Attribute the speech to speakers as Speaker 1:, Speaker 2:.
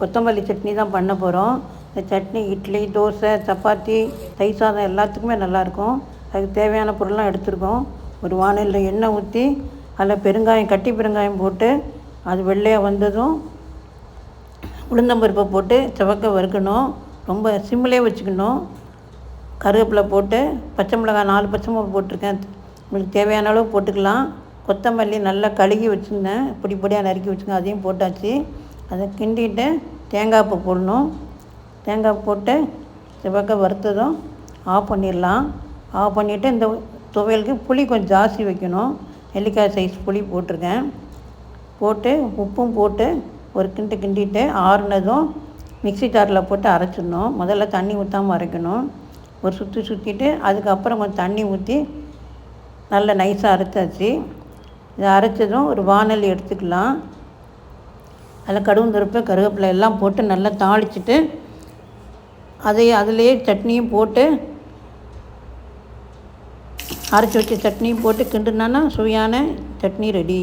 Speaker 1: கொத்தமல்லி சட்னி தான் பண்ண போகிறோம் இந்த சட்னி இட்லி தோசை சப்பாத்தி தயிர் சாதம் எல்லாத்துக்குமே நல்லாயிருக்கும். அதுக்கு தேவையான பொருள்லாம் எடுத்துருக்கோம். ஒரு வானலில் எண்ணெய் ஊற்றி அதில் பெருங்காயம் கட்டி பெருங்காயம் போட்டு அது வெள்ளையாக வந்ததும் உளுந்தம்பருப்பை போட்டு செவக்க வறுக்கணும். ரொம்ப சிம்மிலே வச்சுக்கணும். கருவேப்பிலை போட்டு பச்சை மிளகாய் நாலு பச்சை மிளகா போட்டிருக்கேன். உங்களுக்கு தேவையான அளவு போட்டுக்கலாம். கொத்தமல்லி நல்லா கழுகி வச்சுருந்தேன். பொடி பொடியாக நறுக்கி வச்சுருக்கேன். அதையும் போட்டாச்சு. அதை கிண்டிட்டு தேங்காய் பூ போடணும். தேங்காய் போட்டு செவக்க வறுத்ததும் ஆஃப் பண்ணிடலாம். ஆஃப் பண்ணிவிட்டு இந்த துவையலுக்கு புளி கொஞ்சம் ஜாஸ்தி வைக்கணும். நெல்லிக்காய் சைஸ் புளி போட்டிருக்கேன். போட்டு உப்பும் போட்டு ஒரு கிண்டு கிண்டிட்டு ஆறுனதும் மிக்ஸி ஜாரில் போட்டு அரைச்சிடணும். முதல்ல தண்ணி ஊற்றாமல் அரைக்கணும். ஒரு சுற்றி சுற்றிட்டு அதுக்கப்புறம் கொஞ்சம் தண்ணி ஊற்றி நல்லா நைஸாக அரைச்சாச்சு. இதை அரைச்சதும் ஒரு வானல் எடுத்துக்கலாம். அதில் கடுகுந்தருப்பு கருவேப்பிலை எல்லாம் போட்டு நல்லா தாளிச்சிட்டு அதை அதுலேயே சட்னியும் போட்டு அரைச்சி வச்ச சட்னியும் போட்டு கிண்டுனானா சுவையான சட்னி ரெடி